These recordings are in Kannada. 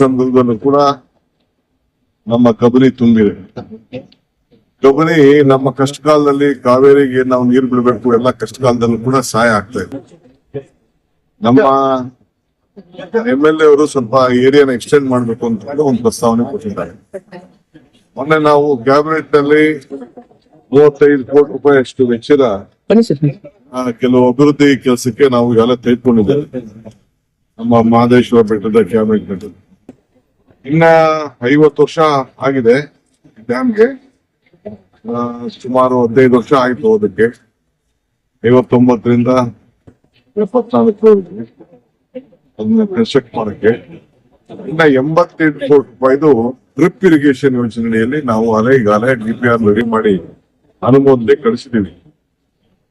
ಸಂದರ್ಭದಲ್ಲೂ ಕೂಡ ನಮ್ಮ ಕಬನಿ ತುಂಬಿದೆ. ಕಬನಿ ನಮ್ಮ ಕಷ್ಟ ಕಾಲದಲ್ಲಿ ಕಾವೇರಿಗೆ ನಾವು ನೀರು ಬಿಡಬೇಕು ಎಲ್ಲ ಕಷ್ಟ ಕಾಲದಲ್ಲೂ ಕೂಡ ಸಹಾಯ ಆಗ್ತಾ ಇದೆ. ನಮ್ಮ ಎಂ ಎಲ್ ಎ ಅವರು ಸ್ವಲ್ಪ ಏರಿಯಾನ ಎಕ್ಸ್ಟೆಂಡ್ ಮಾಡ್ಬೇಕು ಅಂತ ಒಂದು ಪ್ರಸ್ತಾವನೆ ಕೊಟ್ಟಿದ್ದಾರೆ. ಮೊನ್ನೆ ನಾವು ಕ್ಯಾಬಿನೆಟ್ನಲ್ಲಿ ಮೂವತ್ತೈದು ಕೋಟಿ ರೂಪಾಯಿ ಅಷ್ಟು ವೆಚ್ಚದ ಕೆಲವು ಅಭಿವೃದ್ಧಿ ಕೆಲಸಕ್ಕೆ ನಾವು ಎಲ್ಲ ತೆಗೆದುಕೊಂಡಿದ್ದೇವೆ. ನಮ್ಮ ಮಹದೇಶ್ವರ ಬೆಟ್ಟದ ಕ್ಯಾಬಿನೆಟ್ನಲ್ಲಿ ಇನ್ನ ಐವತ್ತು ವರ್ಷ ಆಗಿದೆ. ಡ್ಯಾಮ್ಗೆ ಸುಮಾರು ಹದಿನೈದು ವರ್ಷ ಆಯ್ತು ಅದಕ್ಕೆ ಐವತ್ತೊಂಬತ್ತರಿಂದ ಅದನ್ನ ಕನ್ಸ್ಟ್ರಕ್ಟ್ ಮಾಡಕ್ಕೆ. ಇನ್ನ ಎಂಬತ್ತೆಂಟು ಕೋಟಿ ರೂಪಾಯಿದು ಡ್ರಿಪ್ ಇರಿಗೇಷನ್ ಯೋಜನೆಯಲ್ಲಿ ನಾವು ಅಲೆ ಗಾಲೆ ಡಿ ಪಿ ಆರ್ ರೆಡಿ ಮಾಡಿ ಅನುಮೋದನೆ ಕಳಿಸಿದೀವಿ.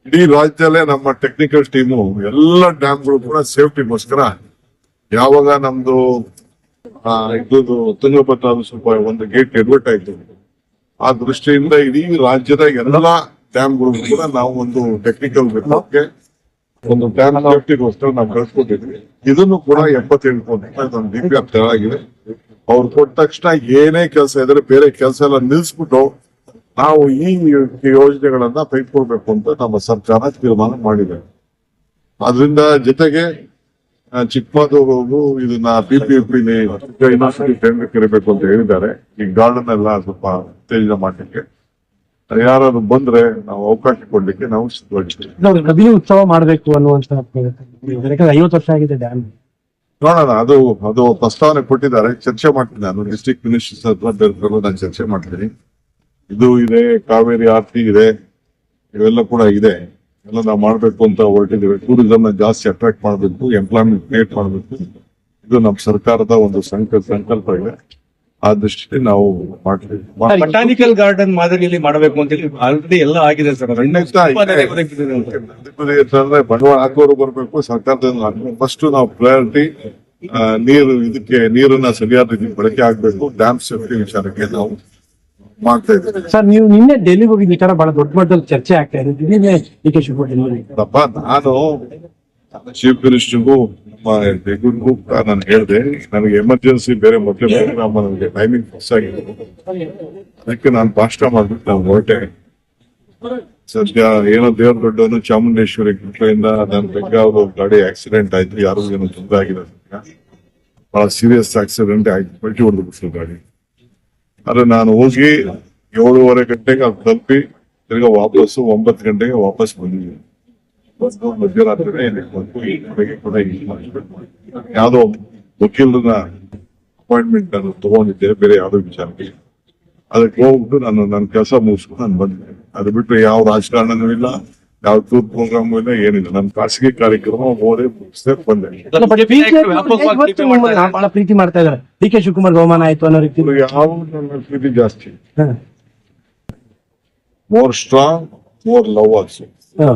ಇಡೀ ರಾಜ್ಯದಲ್ಲೇ ನಮ್ಮ ಟೆಕ್ನಿಕಲ್ ಟೀಮು ಎಲ್ಲ ಡ್ಯಾಮ್ಗಳು ಕೂಡ ಸೇಫ್ಟಿಗೋಸ್ಕರ ಯಾವಾಗ ನಮ್ದು ಇದ್ದು ತುಂಗಭದ್ರಾ ಸ್ವಲ್ಪ ಒಂದು ಗೇಟ್ ಎಡ್ವರ್ಟ್ ಆಯ್ತು ಆ ದೃಷ್ಟಿಯಿಂದ ಇಡೀ ರಾಜ್ಯದ ಎಲ್ಲಾ ಡ್ಯಾಮ್ಗಳು ಕೂಡ ನಾವು ಒಂದು ಟೆಕ್ನಿಕಲ್ ಬೆಟ್ಟಕ್ಕೆ ಒಂದು ಡ್ಯಾಮ್ ಸೇಫ್ಟಿಗೋಸ್ಕರ ನಾವು ಕಳ್ಸ್ಕೊಟ್ಟಿದ್ವಿ. ಇದನ್ನು ಕೂಡ ಎಪ್ಪತ್ತೇಳು ಕೋಟಿ ಒಂದು ಆಗಿದೆ ಆರ್ ತಯಾರಾಗಿದೆ. ಅವ್ರು ಕೊಟ್ಟ ತಕ್ಷಣ ಏನೇ ಕೆಲಸ ಇದ್ರೆ ಬೇರೆ ಕೆಲಸ ಎಲ್ಲ ನಿಲ್ಸ್ಬಿಟ್ಟು ನಾವು ಈ ಯೋಜನೆಗಳನ್ನ ತೆಗೆದುಕೊಳ್ಬೇಕು ಅಂತ ನಮ್ಮ ಸರ್ಕಾರ ತೀರ್ಮಾನ ಮಾಡಿದೆ. ಅದರಿಂದ ಜೊತೆಗೆ ಚಿಕ್ಕಮಗಳೂರು ಇದನ್ನ P P F university tender ಕರಿಬೇಕು ಅಂತ ಹೇಳಿದ್ದಾರೆ. ಈ ಗಾರ್ಡನ್ ಎಲ್ಲ ಸ್ವಲ್ಪ ಉತ್ತೇಜನ ಮಾಡ್ಲಿಕ್ಕೆ. ಯಾರಾದ್ರು ಬಂದ್ರೆ ನಾವು ಅವಕಾಶ ಕೊಡ್ಲಿಕ್ಕೆ ನಾವು ಸಿದ್ಧವಾಗಿದ್ದೀವಿ. ನಾವು ಕಬಿನಿ ಉತ್ಸವ ಮಾಡಬೇಕು ಅನ್ನುವಂತ ಯಾಕಂದ್ರೆ ಐವತ್ತು ವರ್ಷ ಆಗಿದೆ ಡ್ಯಾಮ್ ನೋಡೋಣ ಅದು ಅದು ಪ್ರಸ್ತಾವನೆ ಕೊಟ್ಟಿದ್ದಾರೆ. ಚರ್ಚೆ ಮಾಡ್ತೀನಿ ನಾನು ಡಿಸ್ಟ್ರಿಕ್ಟ್ ಮಿನಿಸ್ಟರ್ ಹತ್ರ ನಾನು ಚರ್ಚೆ ಮಾಡ್ತೀನಿ. ಇದು ಇದೆ ಕಾವೇರಿ ಆರ್ತಿ ಇದೆ ಇವೆಲ್ಲ ಕೂಡ ಇದೆ. ಎಲ್ಲ ನಾವು ಮಾಡಬೇಕು ಅಂತ ಹೊರಟಿದ್ದೇವೆ. ಟೂರಿಸಂ ಜಾಸ್ತಿ ಅಟ್ರಾಕ್ಟ್ ಮಾಡಬೇಕು ಎಂಪ್ಲಾಯ್ಮೆಂಟ್ ಕ್ರಿಯೇಟ್ ಮಾಡಬೇಕು. ಇದು ನಮ್ಮ ಸರ್ಕಾರದ ಒಂದು ಸಂಕಲ್ಪ ಸಂಕಲ್ಪ ಇದೆ. ಆ ದೃಷ್ಟಿ ನಾವು ಮಾಡ್ತೀವಿ. ಬಟಾನಿಕಲ್ ಗಾರ್ಡನ್ ಮಾದರಿಯಲ್ಲಿ ಮಾಡಬೇಕು ಅಂತ ಹೇಳಿ ಆಲ್ರೆಡಿ ಎಲ್ಲ ಆಗಿದೆ ಸರ್. ಬಂಡವಾಳ ಹಾಕೋರು ಬರಬೇಕು ಸರ್ಕಾರದಿಂದ ಫಸ್ಟ್ ನಾವು ಪ್ರಯಾರಿಟಿ ನೀರು ಇದಕ್ಕೆ ನೀರನ್ನ ಸರಿಯಾದ ರೀತಿ ಬಳಕೆ ಆಗಬೇಕು ಡ್ಯಾಮ್ ಸೇಫ್ಟಿ ವಿಚಾರಕ್ಕೆ ನಾವು ಮಾಡ್ತಾ ಇದ್ದೀವಿ ಸರ್ ನೀವು ನಿನ್ನೆ ಡೆಲ್ಲಿಗೆ ಹೋಗಿದ್ದು ಈ ತರ ಬಹಳ ದೊಡ್ಡ ಮಟ್ಟದಲ್ಲಿ ಚರ್ಚೆ ಆಗ್ತಾ ಇದೆ. ನಿನ್ನೆ ಡಿ ಕೆ ಶಿವಕುಮಾರ್ ಅಪ್ಪ ನಾನು ಚೀಫ್ ಮಿನಿಸ್ಟರ್ಗೂ ನಮ್ಮ ಬೆಂಗಳೂರಿಗೂ ನಾನು ಹೇಳಿದೆ ನನಗೆ ಎಮರ್ಜೆನ್ಸಿ ಬೇರೆ ಮೊದಲೇ ಪ್ರೋಗ್ರಾಮ್ ನನಗೆ ಟೈಮಿಂಗ್ ಫಿಕ್ಸ್ ಆಗಿದೆ. ಅದಕ್ಕೆ ನಾನು ಭಾಷಣ ಮಾಡ್ಬಿಟ್ಟು ನಾನು ಹೊರಟೆ. ಸದ್ಯ ಏನೋ ದೇವ್ರ ದೊಡ್ಡವನು ಚಾಮುಂಡೇಶ್ವರಿ ಕೃಪೆಯಿಂದ ನನ್ನ ಬೆಂಗಾವಲು ಗಾಡಿ ಆಕ್ಸಿಡೆಂಟ್ ಆಯ್ತು ಯಾರಿಗೂ ಏನೋ ತೊಂದರೆ ಆಗಿದೆ ಸದ್ಯ. ಬಹಳ ಸೀರಿಯಸ್ ಆಕ್ಸಿಡೆಂಟ್ ಆಯ್ತು ಪಲ್ಟಿ ಹೊಡೆದು ಗಾಡಿ. ಆದ್ರೆ ನಾನು ಹೋಗಿ ಏಳುವರೆ ಗಂಟೆಗೆ ಅದು ತಲುಪಿ ತಿರ್ಗಾ ವಾಪಸ್ಸು ಒಂಬತ್ತು ಗಂಟೆಗೆ ವಾಪಸ್ ಬಂದಿದ್ದೀನಿ. ಬಂದು ಮಧ್ಯರಾತ್ರಿ ಯಾವ್ದೋ ವಕೀಲರನ್ನ ಅಪಾಯಿಂಟ್ಮೆಂಟ್ ನಾನು ತಗೊಂಡಿದ್ದೆ, ಬೇರೆ ಯಾವ್ದೋ ವಿಚಾರಕ್ಕೆ. ಅದಕ್ಕೆ ಹೋಗ್ಬಿಟ್ಟು ನಾನು ನನ್ನ ಕೆಲಸ ಮುಗಿಸ್ಕೊಂಡು ನಾನು ಬಂದೆ. ಅದು ಬಿಟ್ಟು ಯಾವ ರಾಜಕಾರಣನೂ ಇಲ್ಲ. ಯಾವ ತೂತ್ ಪ್ರೋಗ್ರಾಮ್ ಇಲ್ಲ ಏನಿಲ್ಲ. ನನ್ನ ಖಾಸಗಿ ಕಾರ್ಯಕ್ರಮ ಓದೇ ಮುಗಿಸ್ತೇ ಬಂದೆ ಬಹಳ ಪ್ರೀತಿ ಮಾಡ್ತಾ ಇದಾರೆ. ಡಿ ಕೆ ಶಿವಕುಮಾರ್ ಅವಮಾನ ಆಯ್ತು ಅನ್ನೋ ರೀತಿ. ಯಾವ ನನ್ನ ಪ್ರೀತಿ ಜಾಸ್ತಿ? ಹ. More strong more love also ಹ.